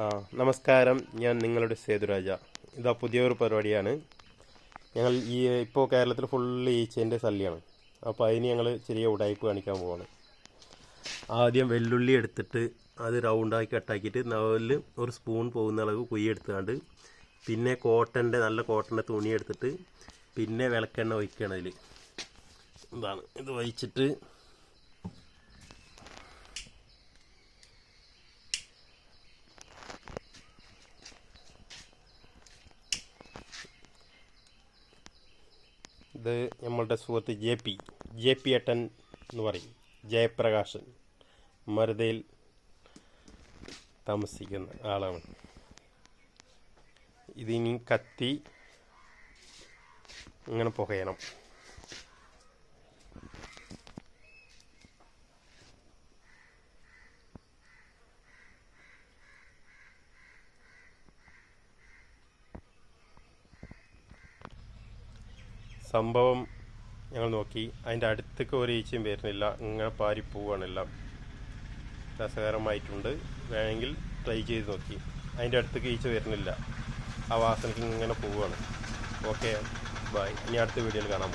ആ നമസ്കാരം. ഞാൻ നിങ്ങളുടെ സേതുരാജ ഇതാ പുതിയൊരു പരിപാടിയാണ്. ഞങ്ങൾ ഈ ഇപ്പോൾ കേരളത്തിൽ ഫുള്ള് ഈച്ചേന്റെ ശല്യമാണ് അപ്പോൾ അതിന് ഞങ്ങൾ ചെറിയ ഉടായ്പ് കാണിക്കാൻ പോവാണ്. ആദ്യം വെല്ലുള്ളി എടുത്തിട്ട് അത് റൗണ്ടാക്കി കട്ടാക്കിയിട്ട് നവലിൽ ഒരു സ്പൂൺ പോകുന്ന അളവ് കുഴി എടുത്തുകൊണ്ട് പിന്നെ കോട്ടന്റെ നല്ല കോട്ടന്റെ തുണി എടുത്തിട്ട് പിന്നെ വിളക്കെണ്ണ ഒഴിക്കണം അതിൽ ഇതാണ്. ഇത് ഒഴിച്ചിട്ട് ഇത് നമ്മളുടെ സുഹൃത്ത് ജെ പി ജെ പി ഏട്ടൻ എന്ന് പറയും. ജയപ്രകാശൻ. മരുതയിൽ താമസിക്കുന്ന ആളാണ്. ഇതിനി കത്തി ഇങ്ങനെ പുകയണം. സംഭവം ഞങ്ങൾ നോക്കി. അതിന്റെ അടുത്തേക്ക് ഒരു ഈച്ചയും വരുന്നില്ല. ഇങ്ങനെ പാരി പോവുകയാണ് എല്ലാം. രസകരമായിട്ടുണ്ട്. വേണമെങ്കിൽ ട്രൈ ചെയ്ത് നോക്കി. അതിന്റെ അടുത്തേക്ക് ഈച്ച വരുന്നില്ല. ആ വാസനയ്ക്ക് ഇങ്ങനെ പോവുകയാണ്. ഓക്കെ ബൈ ഇനി അടുത്ത വീഡിയോയിൽ കാണാം.